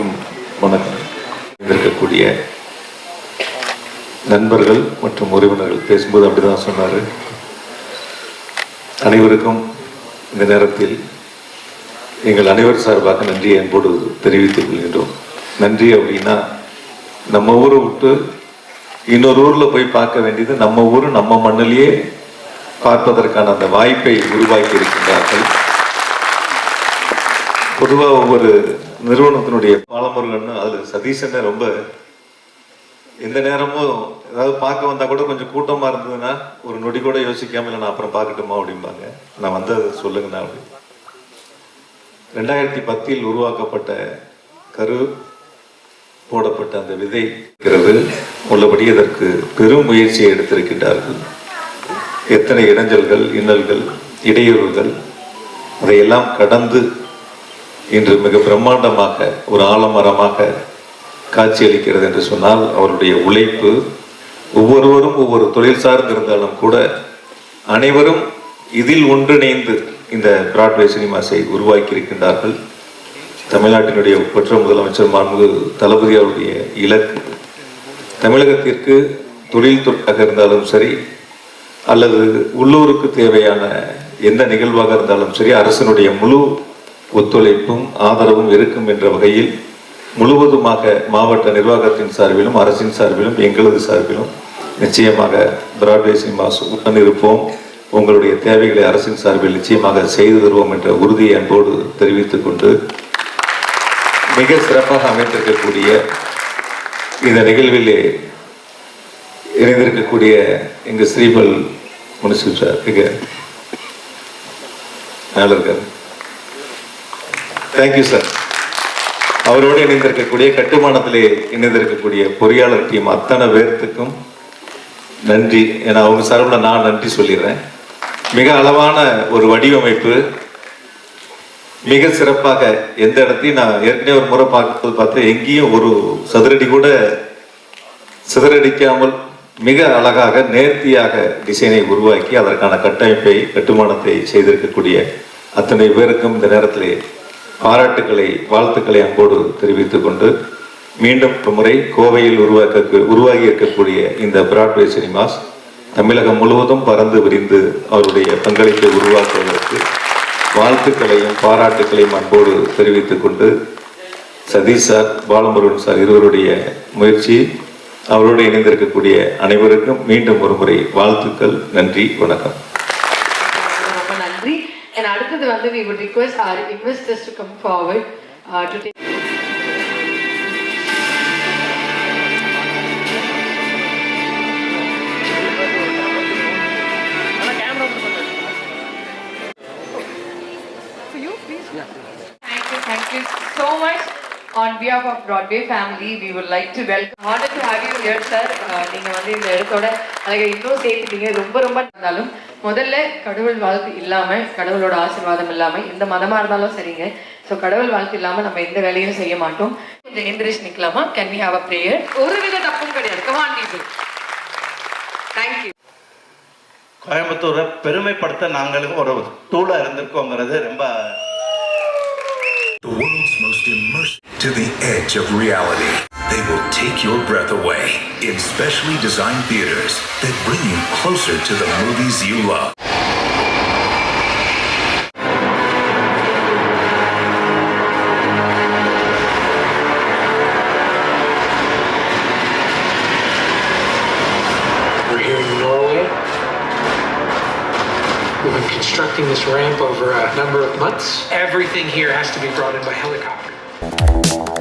அனைவருக்கும் வணக்கம். இருக்கக்கூடிய நண்பர்கள் மற்றும் உறவினர்கள் பேசும்போது அப்படிதான் சொன்னார். அனைவருக்கும் இந்த நேரத்தில் எங்கள் அனைவர் சார்பாக நன்றியை அன்போடு தெரிவித்துக் கொள்கின்றோம். நன்றி அப்படின்னா நம்ம ஊரை விட்டு இன்னொரு ஊரில் போய் பார்க்க வேண்டியது நம்ம ஊர் நம்ம மண்ணிலேயே பார்ப்பதற்கான அந்த வாய்ப்பை உருவாக்கி இருக்கின்றார்கள். பொதுவாக ஒவ்வொரு நிறுவனத்தினுடைய பாலமுருகன் அதில் சதீஷன் ரொம்ப எந்த நேரமும் ஏதாவது பார்க்க வந்தால் கூட கொஞ்சம் கூட்டமாக இருந்ததுன்னா ஒரு நொடி கூட யோசிக்காமல் இல்லை நான் அப்புறம் பார்க்கட்டுமா? அப்படிம்பாங்க. நான் வந்து அதை சொல்லுங்கண்ணா அப்படி. ரெண்டாயிரத்தி பத்தில் உருவாக்கப்பட்ட கரு போடப்பட்ட அந்த விதை இருக்கிறது உள்ளபடி அதற்கு பெரும் முயற்சியை எடுத்திருக்கின்றார்கள். எத்தனை இடைஞ்சல்கள் இன்னல்கள் இடையூறுகள் அதையெல்லாம் கடந்து இன்று மிக பிரம்மாண்டமாக ஒரு ஆலமரமாக காட்சியளிக்கிறது என்று சொன்னால் அவருடைய உழைப்பு ஒவ்வொருவரும் ஒவ்வொரு தொழில் சார்ந்து இருந்தாலும் கூட அனைவரும் இதில் ஒன்றிணைந்து இந்த பிராட்வே சினிமாஸை உருவாக்கி இருக்கின்றார்கள் தமிழ்நாட்டினுடைய ஒப்பற்ற முதலமைச்சர் மாண்பு தளபதி அவருடைய இலக்கு தமிழகத்திற்கு தொழில் தொட்டாக இருந்தாலும் சரி அல்லது உள்ளூருக்கு தேவையான எந்த நிகழ்வாக இருந்தாலும் சரி அரசனுடைய முழு ஒத்துழைப்பும் ஆதரவும் இருக்கும் என்ற வகையில் முழுவதுமாக மாவட்ட நிர்வாகத்தின் சார்பிலும் அரசின் சார்பிலும் எங்களது சார்பிலும் நிச்சயமாக பிராட்வே சினிமாஸ் உடன் இருப்போம் உங்களுடைய தேவைகளை அரசின் சார்பில் நிச்சயமாக செய்து தருவோம் என்ற உறுதியை அன்போடு தெரிவித்துக் கொண்டு மிக சிறப்பாக அமைந்திருக்கக்கூடிய இந்த நிகழ்விலே இணைந்திருக்கக்கூடிய எங்கள் ஸ்ரீபல் முனிசிபல் சார் மிக நல்லா இருக்காரு. தேங்க்யூ சார் அவரோடு இணைந்திருக்கக்கூடிய கட்டுமானத்திலே இணைந்திருக்கக்கூடிய பொறியாளர் டீம் அத்தனை பேர்த்துக்கும் நன்றி. ஏன்னா அவங்க சார்பில் நான் நன்றி சொல்லிடுறேன். மிக அளவான ஒரு வடிவமைப்பு. மிக சிறப்பாக எந்த இடத்தையும் நான் ஏற்கனவே ஒரு முறை பார்க்கும்போது பார்த்தேன். எங்கேயும் ஒரு சதுரடி கூட சிதறடிக்காமல் மிக அழகாக நேர்த்தியாக டிசைனை உருவாக்கி அதற்கான கட்டமைப்பை கட்டுமானத்தை செய்திருக்கக்கூடிய அத்தனை பேருக்கும் இந்த நேரத்திலே பாராட்டுக்களை வாழ்த்துக்களை அன்போடு தெரிவித்துக் கொண்டு மீண்டும் ஒரு முறை கோவையில் உருவாக்க உருவாகி இருக்கக்கூடிய இந்த பிராட்வே சினிமாஸ் தமிழகம் முழுவதும் பறந்து விரிந்து அவருடைய பங்களிப்பை உருவாக்குவதற்கு வாழ்த்துக்களையும் பாராட்டுக்களையும் அன்போடு தெரிவித்துக் கொண்டு சதீஷ் சார் பாலமுருகன் சார் இருவருடைய முயற்சி அவரோடு இணைந்திருக்கக்கூடிய அனைவருக்கும் மீண்டும் ஒரு முறை வாழ்த்துக்கள் நன்றி வணக்கம். Nanda, we would request our investors to come forward uh, to take... For you, please. Thank you, thank you so much. On behalf of Broadway family, we would like to welcome. Honored to have you here, sir. Uh, நீங்க வந்து இந்த இடத்தோட அழகை இன்னும் சேர்த்துட்டீங்க. ரொம்ப ரொம்ப இருந்தாலும் முதல்ல கடவுள் வாழ்த்து இல்லாம கடவுளோட ஆசீர்வாதம் இல்லாம எந்த மதமா இருந்தாலும் சரிங்க. ஸோ கடவுள் வாழ்த்து இல்லாம நம்ம எந்த வேலையும் செய்ய மாட்டோம். கொஞ்சம் எந்திரிச்சு நிக்கலாமா? Can we have a prayer ஒரு வித தப்பும் கிடையாது. கமான் பீப்புள் தேங்க்யூ கோயம்புத்தூரை பெருமைப்படுத்த நாங்களும் ஒரு தூளா இருந்திருக்கோங்கிறது ரொம்ப Most immersive to the edge of reality. They will take your breath away in specially designed theaters that bring you closer to the movies you love. We're here in Norway. We've been constructing this ramp over a number of months. Everything here has to be brought in by helicopter. Thank you.